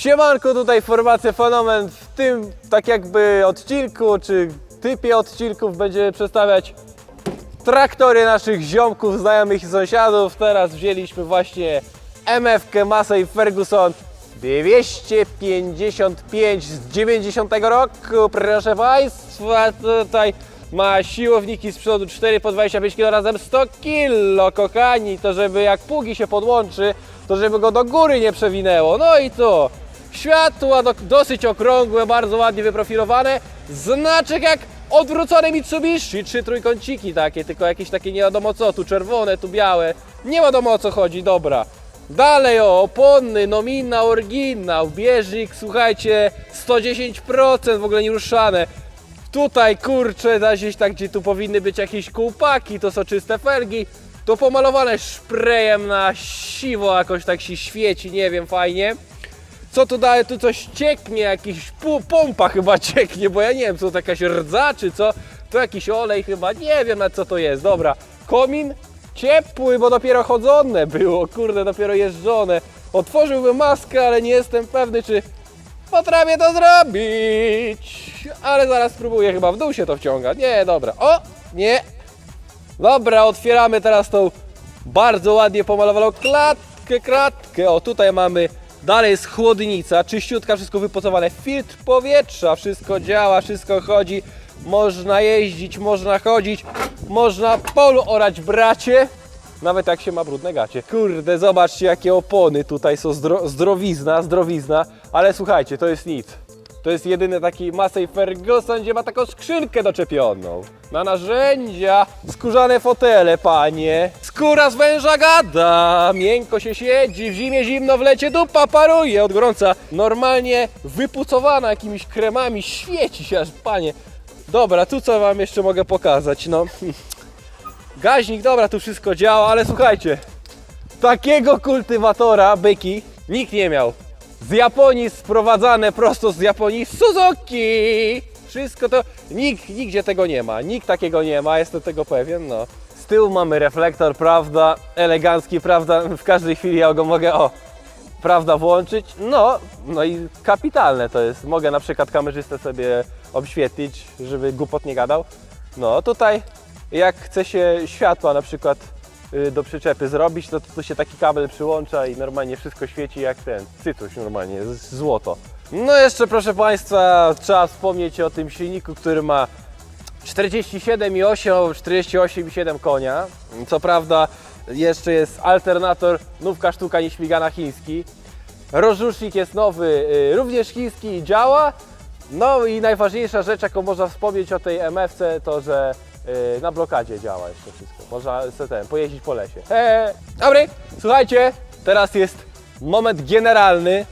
Siemanko, tutaj formacja Fenomen. W tym tak jakby odcinku, czy typie odcinków będziemy przedstawiać traktory naszych ziomków, znajomych i sąsiadów. Teraz wzięliśmy właśnie MF-kę Massey Ferguson. 255 z 90 roku, proszę Państwa, tutaj ma siłowniki z przodu 4 po 25 kg razem 100 kg, kochani, to żeby jak pługi się podłączy, to żeby go do góry nie przewinęło, no i to, światła do, dosyć okrągłe, bardzo ładnie wyprofilowane, znaczek jak odwrócone Mitsubishi, trzy trójkąciki takie, tylko jakieś takie nie wiadomo co, tu czerwone, tu białe, nie wiadomo o co chodzi, dobra. Dalej o, opony, nomina, oryginał, bieżnik, słuchajcie, 110% w ogóle nie ruszane. Tutaj kurczę, da gdzieś tak, gdzie tu powinny być jakieś kółpaki, to są czyste felgi, to pomalowane szprejem na siwo, jakoś tak się świeci, nie wiem, fajnie. Co tu daje? Tu coś cieknie, jakiś pompa chyba cieknie, bo ja nie wiem, co to jakaś rdza czy co. To jakiś olej chyba, nie wiem na co to jest. Dobra, komin ciepły, bo dopiero chodzone było, kurde, dopiero jeżdżone. Otworzyłbym maskę, ale nie jestem pewny, czy potrafię to zrobić. Ale zaraz spróbuję, chyba w dół się to wciąga. Nie, dobra. O, nie. Dobra, otwieramy teraz tą bardzo ładnie pomalowaną klatkę, kratkę. O, tutaj mamy, dalej jest chłodnica, czyściutka, wszystko wypocowane. Filtr powietrza, wszystko działa, wszystko chodzi. Można jeździć, można chodzić, można polu orać, bracie. Nawet jak się ma brudne gacie. Kurde, zobaczcie jakie opony tutaj są, zdro, zdrowizna, zdrowizna. Ale słuchajcie, to jest nic. To jest jedyny taki Massey Ferguson, gdzie ma taką skrzynkę doczepioną. Na narzędzia, skórzane fotele, panie. Skóra z węża gada, miękko się siedzi, w zimie zimno, w lecie dupa paruje od gorąca. Normalnie wypucowana jakimiś kremami, świeci się aż, panie. Dobra, tu co wam jeszcze mogę pokazać, no. Gaźnik, dobra, tu wszystko działa, ale słuchajcie, takiego kultywatora byki nikt nie miał. Z Japonii sprowadzane prosto z Japonii Suzuki! Wszystko to, nikt, nigdzie tego nie ma, nikt takiego nie ma, jestem tego pewien, no. Z tyłu mamy reflektor, prawda, elegancki, prawda, w każdej chwili ja go mogę, o, prawda, włączyć, no, no i kapitalne to jest. Mogę na przykład kamerzystę sobie obświetlić, żeby głupot nie gadał. No, tutaj jak chce się światła na przykład do przyczepy zrobić, to tu się taki kabel przyłącza i normalnie wszystko świeci jak ten, cytuś normalnie, złoto. No jeszcze proszę Państwa, trzeba wspomnieć o tym silniku, który ma 47,8 albo 48,7 konia. Co prawda jeszcze jest alternator, nówka sztuka nieśmigana chiński. Rozrusznik jest nowy, y, również chiński i działa. No i najważniejsza rzecz, jaką można wspomnieć o tej MFC, to że y, na blokadzie działa jeszcze wszystko. Można sobie ten, pojeździć po lesie. Eee, dobry, słuchajcie, teraz jest moment generalny.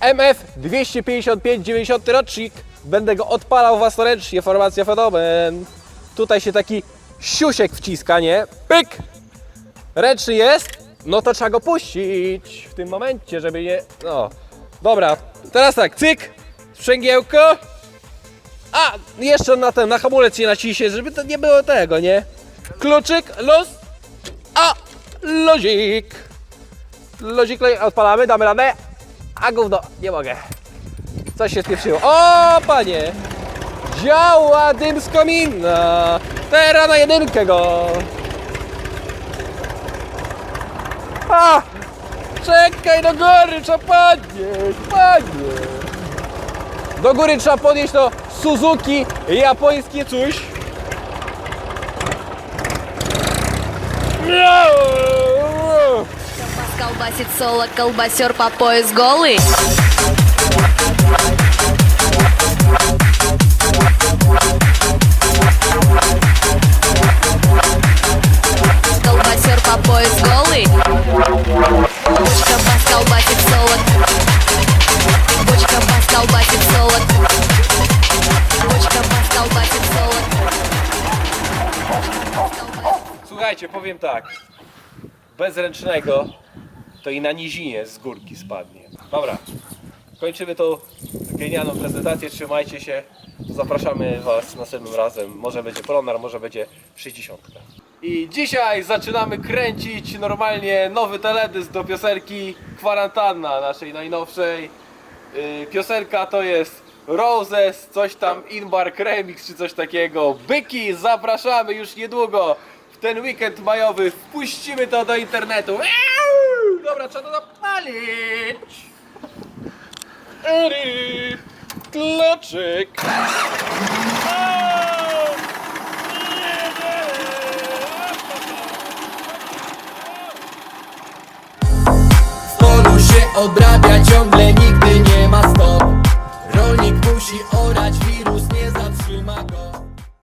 MF 255 90 rocznik. Będę go odpalał własnoręcznie, formacja fenomen. Tutaj się taki siusiek wciska, nie? Pyk! Ręczny jest, no to trzeba go puścić w tym momencie, żeby nie... No, dobra, teraz tak, cyk, sprzęgiełko. A, jeszcze na ten, na hamulec się naciśnie, żeby to nie było tego, nie? Kluczyk, luz, a. Luzik, luzik, odpalamy, damy radę. A gówno, nie mogę. Coś się spieprzyło. O, panie! Działa dym z komina! Teraz na jedynkę go! A! Czekaj, do góry trzeba podnieść, panie! Do góry trzeba podnieść to Suzuki japońskie coś. Miau! Компас колбасит соло, колбасер по пояс голый. Słuchajcie, powiem tak. Bez ręcznego to i na nizinie z górki spadnie. Dobra, kończymy tą genialną prezentację. Trzymajcie się. Zapraszamy Was następnym razem. Może będzie Polonar, może będzie 60. I dzisiaj zaczynamy kręcić normalnie nowy teledysk do piosenki Kwarantanna, naszej najnowszej. Yy, piosenka to jest Roses, coś tam Inbark Remix czy coś takiego. Byki, zapraszamy już niedługo w ten weekend majowy. Wpuścimy to do internetu. Dobra, trzeba to zapalić. Eri, Kloczyk. Au! W polu się obrabia ciągle, nigdy nie ma stop Rolnik musi orać, wirus nie zatrzyma go